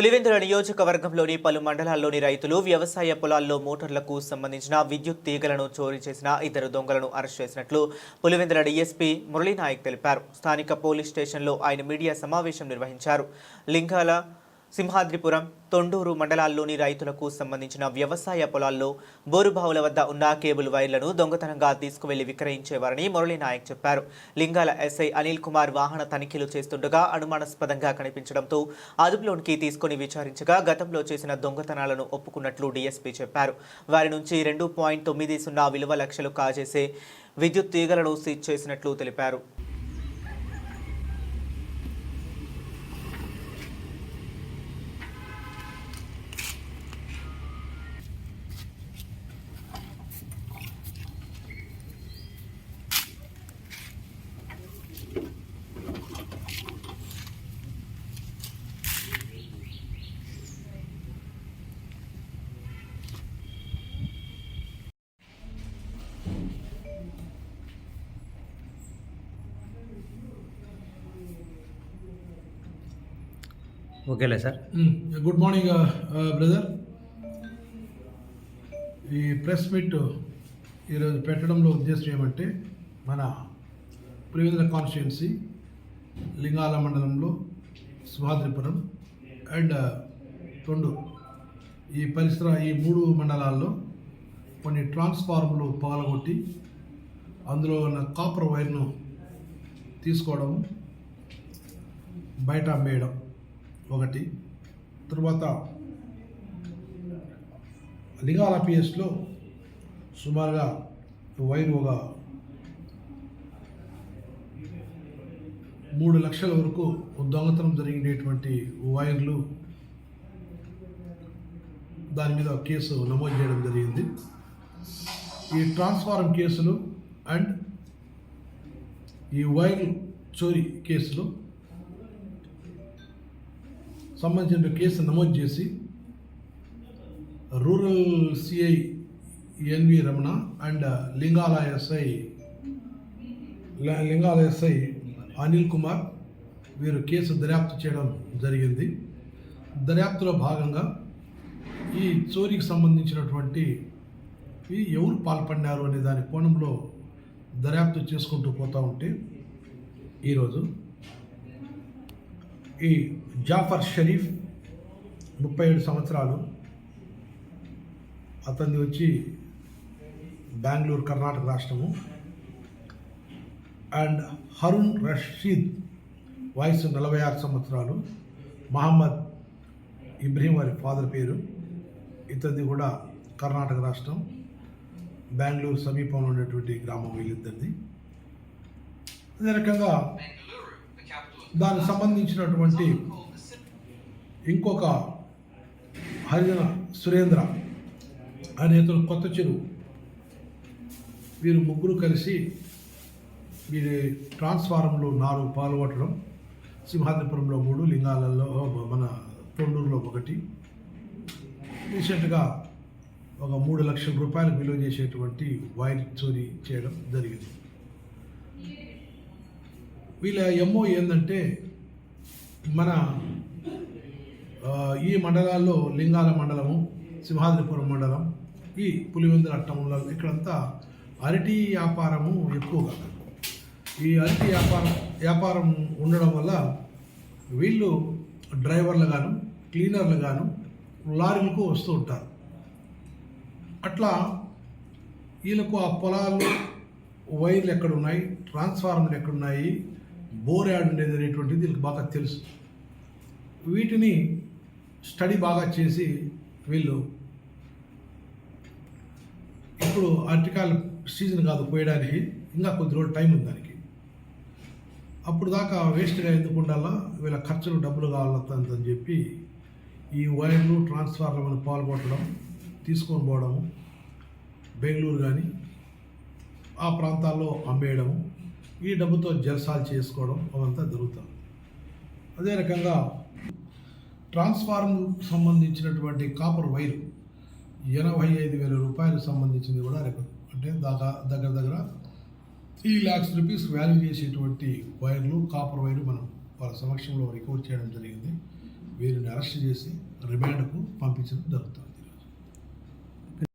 పులివెందుల నియోజకవర్గంలోని పలు మండలాల్లోని రైతులు వ్యవసాయ పొలాల్లో మోటార్లకు సంబంధించిన విద్యుత్ తీగలను చోరీ చేసిన ఇద్దరు దొంగలను అరెస్ట్ చేసినట్లు పులివెందుల డీఎస్పీ మురళీనాయక్ తెలిపారు. స్థానిక పోలీస్ స్టేషన్లో ఆయన మీడియా సమావేశం నిర్వహించారు. లింగాల సింహాద్రిపురం తొండూరు మండలాల్లోని రైతులకు సంబంధించిన వ్యవసాయ పొలాల్లో బోరుబావుల వద్ద ఉన్న కేబుల్ వైర్లను దొంగతనంగా తీసుకువెళ్ళి విక్రయించేవారని మురళీనాయక్ చెప్పారు. లింగాల ఎస్ఐ అనిల్ కుమార్ వాహన తనిఖీలు చేస్తుండగా అనుమానాస్పదంగా కనిపించడంతో అదుపులోనికి తీసుకుని విచారించగా గతంలో చేసిన దొంగతనాలను ఒప్పుకున్నట్లు డీఎస్పీ చెప్పారు. వారి నుంచి రెండు పాయింట్ తొమ్మిది సున్నా విలువ లక్షలు కాజేసే విద్యుత్ తీగలను సీజ్ చేసినట్లు తెలిపారు. ఓకేలే sir. Good morning uh, uh, brother. ఈ ప్రెస్ మీట్ ఈరోజు పెట్టడంలో ఉద్దేశం ఏమంటే మన పులివెందుల కాన్స్టిట్యున్సీ లింగాల మండలంలో సుభాద్రిపురం అండ్ uh, తొండు ఈ పరిసర ఈ మూడు మండలాల్లో కొన్ని ట్రాన్స్ఫార్మర్లు పగలగొట్టి అందులో ఉన్న కాపర్ వైర్ను తీసుకోవడం బయట అమ్మేయడం ఒకటి. తర్వాత అలిగాల పిఎస్లో సుమారుగా వైర్ ఒక మూడు లక్షల వరకు దొంగతనం జరిగినటువంటి వైర్లు దాని మీద కేసు నమోదు చేయడం జరిగింది. ఈ ట్రాన్స్ఫారం కేసులు అండ్ ఈ వైర్ చోరీ కేసులో సంబంధించిన కేసు నమోదు చేసి rural CI NV Ramana and Lingala SI ల- లింగాల ఎస్ఐ అనిల్ కుమార్ వీరు కేసు దర్యాప్తు చేయడం జరిగింది. దర్యాప్తులో భాగంగా ఈ చోరీకి సంబంధించినటువంటి ఈ ఎవరు పాల్పడినారు అనే దాని కోణంలో దర్యాప్తు చేసుకుంటూ పోతూ ఉంటే ఈరోజు ఈ జాఫర్ షరీఫ్ ముప్పై ఏడు సంవత్సరాలు అతన్ని వచ్చి బెంగళూరు కర్ణాటక రాష్ట్రము. అండ్ హరుణ్ రషీద్ వయసు నలభై ఆరు సంవత్సరాలు మహమ్మద్ ఇబ్రహీం వారి ఫాదర్ పేరు ఇతనిది కూడా కర్ణాటక రాష్ట్రం. బెంగళూరు సమీపంలో ఉన్నటువంటి గ్రామం వీళ్ళిద్దరిది. అదే రకంగా దానికి సంబంధించినటువంటి ఇంకొక హరిజన సురేంద్ర అనే ఇతను కొత్త చెరువు వీరు ముగ్గురు కలిసి వీరి ట్రాన్స్ఫారంలో నాలుగు పాల్గొట్టడం సింహాద్రిపురంలో మూడు లింగాలలో మన తొండూరులో ఒకటి. రీసెంట్గా ఒక మూడు లక్షల రూపాయలు విలువ చేసేటువంటి వైర్ చోరీ చేయడం జరిగింది. వీళ్ళ ఎంఓ ఏంటంటే మన ఈ మండలాల్లో లింగాల మండలము సింహాద్రిపురం మండలం ఈ పులివెందుల అట్టంలో ఇక్కడంతా అరటి వ్యాపారము ఎక్కువగా. ఈ అరటి వ్యాపారం వ్యాపారం ఉండడం వల్ల వీళ్ళు డ్రైవర్లు గాను క్లీనర్లు గాను లారీలకు వస్తూ ఉంటారు. అట్లా వీళ్ళకు ఆ పొలాలు వైర్లు ఎక్కడున్నాయి ట్రాన్స్ఫార్మర్లు ఎక్కడున్నాయి బోర్ యాడ్ ఉండేది అనేటువంటిది వీళ్ళకి బాగా తెలుసు. వీటిని స్టడీ బాగా చేసి వీళ్ళు ఇప్పుడు అరటికాయల సీజన్ కాదు పోయడానికి ఇంకా కొద్ది రోజులు టైం ఉంది దానికి. అప్పుడు దాకా వేస్ట్గా ఎందుకు ఉండాలా? వీళ్ళ ఖర్చులు డబ్బులు కావాలని చెప్పి ఈ వైర్లు ట్రాన్స్ఫార్మర్లను పాల్గొట్టడం తీసుకొని పోవడము బెంగళూరు కానీ ఆ ప్రాంతాల్లో అమ్మేయడము ఈ డబ్బుతో జల్సాలు చేసుకోవడం అవంతా జరుగుతుంది అదే రకంగా ట్రాన్స్ఫార్మర్ సంబంధించినటువంటి కాపర్ వైర్ ఎనభై ఐదు వేల రూపాయలకు సంబంధించింది కూడా రికార్డు అంటే దాకా దగ్గర దగ్గర త్రీ ల్యాక్స్ రూపీస్ వాల్యూ చేసేటువంటి వైర్లు కాపర్ వైర్లు మనం వాళ్ళ సమక్షంలో రికవర్ చేయడం జరిగింది. వీరిని అరెస్ట్ చేసి రిమాండ్కు పంపించడం జరుగుతుంది.